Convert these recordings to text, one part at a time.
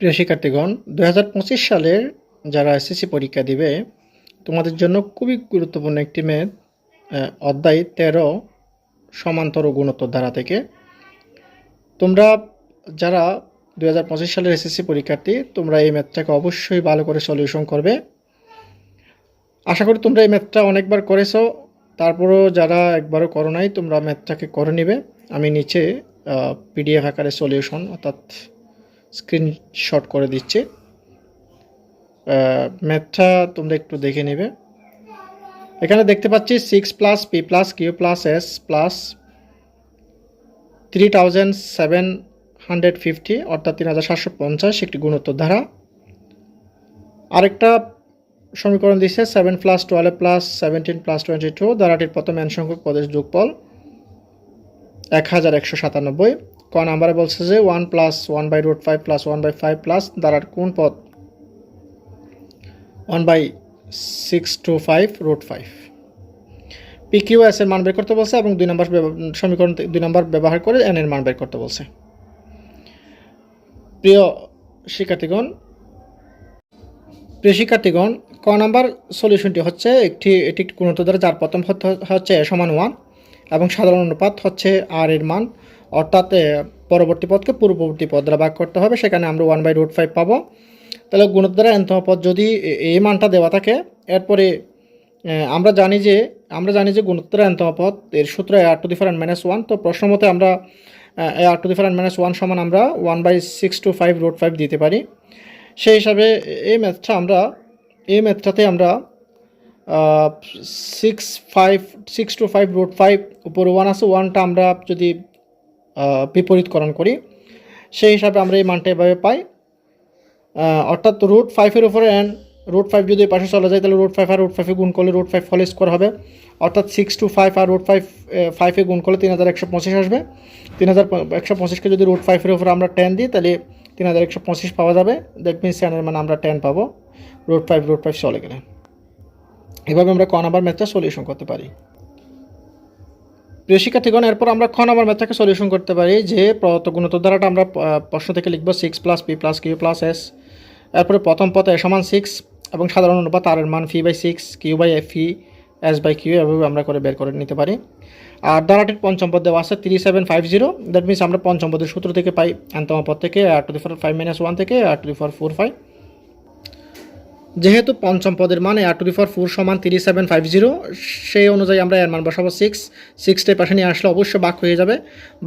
প্রিয় শিক্ষার্থীগণ দু হাজার পঁচিশ সালের যারা এসএসসি পরীক্ষা দিবে, তোমাদের জন্য খুবই গুরুত্বপূর্ণ একটি ম্যাথ অধ্যায় তেরো, সমান্তর গুণোত্তর ধারা থেকে। তোমরা যারা দু হাজার পঁচিশ সালের এসএসসি পরীক্ষার্থী, তোমরা এই ম্যাথটাকে অবশ্যই ভালো করে সলিউশন করবে। আশা করি তোমরা এই ম্যাথটা অনেকবার করেছ। তারপরেও যারা একবারও করো নাই, তোমরা ম্যাথটাকে করে নিবে। আমি নিচে পিডিএফ আকারে সলিউশন অর্থাৎ স্ক্রিনশট করে দিচ্ছি। ম্যাথটা তোমরা একটু দেখে নেবে। এখানে দেখতে পাচ্ছি six plus P plus Q plus S plus three thousand seven hundred fifty অর্থাৎ তিন হাজার সাতশো পঞ্চাশ একটি গুণোত্তর ধারা। আরেকটা সমীকরণ দিচ্ছে seven plus twelve plus seventeen plus twenty two ধারাটির প্রথম এন সংখ্যক পদের যোগফল এক হাজার একশো সাতানব্বই। ক নাম্বারে বলছে যে one plus one by root five plus one by five plus দ্বারার কোন পদ? One by six two five root five. P Q S এর মান বের করতে বলছে এবং দুই নম্বর সমীকরণ দুই নম্বর ব্যবহার করে এন এর মান বের করতে বলছে। প্রিয় শিক্ষার্থীগণ প্রিয় শিক্ষার্থীগণ, ক নাম্বার সলিউশনটি হচ্ছে একটি এটি একটি গুণোত্তর দ্বারা যার প্রথম হচ্ছে সমান ওয়ান এবং সাধারণ অনুপাত হচ্ছে আর এর মান অর্থাৎ পরবর্তী পদকে পূর্ববর্তী পদ দ্বারা ভাগ করতে হবে, সেখানে আমরা ওয়ান বাই রুট ফাইভ পাবো। তাহলে গুণোত্তর দ্বারা এনতম পদ যদি এই মানটা দেওয়া থাকে, এরপরে আমরা জানি যে, আমরা জানি যে গুণোত্তর এনতম পদ, এর সূত্র এ আর টু দি ফারেন্ট মাইনাস ওয়ান তো প্রশ্ন মতে আমরা, এ আর টু দি ফারেন্ট মাইনাস ওয়ান সমান আমরা one by six two five root five দিতে পারি। সেই হিসাবে এই ম্যাথটা আমরা, এই ম্যাথটাতে আমরা six five six two five root five উপর ওয়ান আছে ওয়ানটা আমরা যদি বিপরীতকরণ করি। সেই হিসাবে আমরা এই মানটা এভাবে পাই। অর্থাৎ রুট ফাইভের উপরে অ্যান্ড রুট ফাইভ যদি পাশে চলে যায়, তাহলে রুট ফাইভ আর রুট ফাইভে গুণ করলে রুট ফাইভ ফল স্কোয়ার হবে। অর্থাৎ সিক্স টু ফাইভ আর রুট ফাইভ ফাইভে গুণ করলে তিন হাজার একশো পঁচিশ আসবে। তিন হাজার একশো পঁচিশকে যদি রুট ফাইভের উপরে আমরা টেন দিই, তাহলে তিন হাজার একশো পঁচিশ পাওয়া যাবে। দ্যাট মিনস এনের মানে আমরা টেন পাবো। রুট ফাইভ রুট ফাইভ চলে গেলে। এভাবে আমরা ক নাম্বার ম্যাথটা সলিউশন করতে পারি। প্রিয় শিক্ষার্থীগণ, এরপর আমরা খ নাম্বার ম্যাথটাকে সলিউশন করতে পারি যে প্রদত্ত গুণোত্তর ধারাটা আমরা প্রশ্ন থেকে লিখব six plus P plus Q plus S এরপরে প্রথম পথে এ সমান সিক্স এবং সাধারণ অনুপাত আর এর মান ফি by six Q by F fee S by Q এভাবে আমরা করে বের করে নিতে পারি। আর ধারাটির পঞ্চম পদ দেওয়া আছে three seven five zero that means আমরা পঞ্চম পদের সূত্র থেকে পাই। এনতম পদ থেকে R to the four five minus one থেকে R to the four four five যেহেতু পঞ্চম পদের মান R to the four four সমান থ্রি সেভেন ফাইভ জিরো সেই অনুযায়ী আমরা এর মান বসাবো সিক্স সিক্সটাই পাশে নিয়ে আসলে অবশ্যই বাক হয়ে যাবে।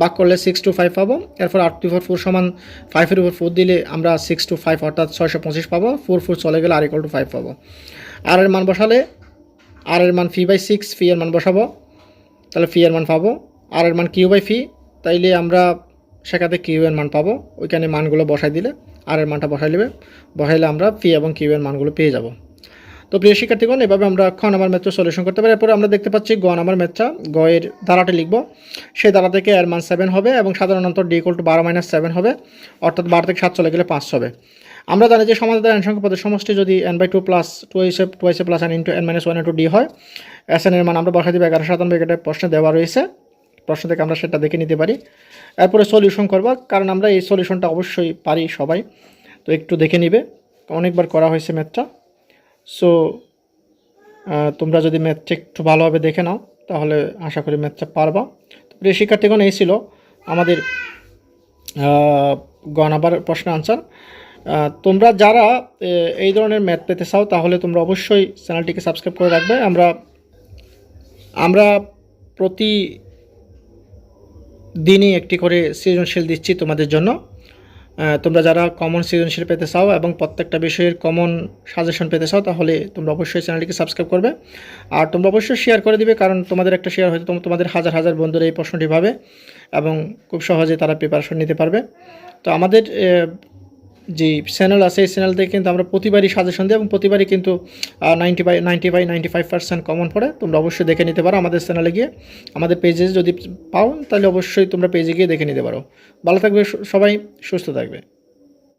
বাক করলে সিক্স টু ফাইভ পাবো। এরপর আর টু ফোর ফোর সমান ফাইভের উপর ফোর দিলে আমরা সিক্স টু ফাইভ অর্থাৎ ছয়শো পঁচিশ পাবো। ফোর ফোর চলে গেলে আর ইকুয়াল টু ফাইভ পাবো। আর এর মান বসালে আর এর মান ফি বাই সিক্স ফি এর মান বসাবো। তাহলে ফি এর মান পাবো। আর এর মান কিউ বাই ফি তাইলে আমরা সেখানে কিউ এর মান পাবো। ওইখানে মানগুলো বসাই দিলে। আর এর মানটা বসাই নেবে। বসাইলে আমরা ফি এবং কিউ এর মানগুলো পেয়ে যাব। তো প্রিয় শিক্ষার্থীগণ, এভাবে আমরা খ নাম্বার ম্যাথটা সলিউশন করতে পারি। এরপরে আমরা দেখতে পাচ্ছি গ নাম্বার ম্যাথটা গ এর ধারাটা লিখব। সেই ধারা থেকে এর মান সেভেন হবে এবং সাধারণত ডি ইকুয়াল টু বারো মাইনাস সেভেন হবে। অর্থাৎ বারো থেকে সাত চলে গেলে পাঁচ হবে। আমরা জানি যে সমাধান এন সংখ্যা পদের সমষ্টি যদি N by two plus two এসে টু এসে plus N into N minus one into D হয় এস এন এর মান আমরা বসাই দিব এগারো সাতানব্বই প্রশ্নে দেওয়া রয়েছে। প্রশ্ন থেকে আমরা সেটা দেখে নিতে পারি। এরপরে সলিউশন করব, কারণ আমরা এই সলিউশনটা অবশ্যই পারি সবাই। তো একটু দেখে নিবে, অনেকবার করা হয়েছে ম্যাথটা সো তোমরা যদি ম্যাথটা একটু ভালোভাবে দেখে নাও, তাহলে আশা করি ম্যাথটা পারবা। তো প্রিয় শিক্ষার্থীগণ, এই ছিল আমাদের গণাবার প্রশ্ন আনসার তোমরা যারা এই ধরনের ম্যাথ পেতে চাও, তাহলে তোমরা অবশ্যই চ্যানেলটিকে সাবস্ক্রাইব করে রাখবে। আমরা আমরা প্রতি দিনই একটি করে সৃজনশীল দিচ্ছি তোমাদের জন্য। তোমরা যারা কমন সৃজনশীল পেতে চাও এবং প্রত্যেকটা বিষয়ের কমন সাজেশন পেতে চাও, তাহলে তোমরা অবশ্যই চ্যানেলটিকে সাবস্ক্রাইব করবে। আর তোমরা অবশ্যই শেয়ার করে দিবে, কারণ তোমাদের একটা শেয়ার হয়তো তোম- তোমাদের হাজার হাজার বন্ধুরা এই প্রশ্নটি ভাবে এবং খুব সহজে তারা প্রিপারেশন নিতে পারবে। তো আমাদের যে চ্যানেল আছে, এই চ্যানেল থেকে কিন্তু আমরা প্রতিবারই সাজেশন দিই এবং প্রতিবারই কিন্তু ninety by ninety ninety five percent common পড়ে। তোমরা অবশ্যই দেখে নিতে পারো আমাদের চ্যানেলে গিয়ে। আমাদের পেজে যদি পাও, তাহলে অবশ্যই তোমরা পেজে গিয়ে দেখে নিতে পারো। ভালো থাকবে সবাই সুস্থ থাকবে।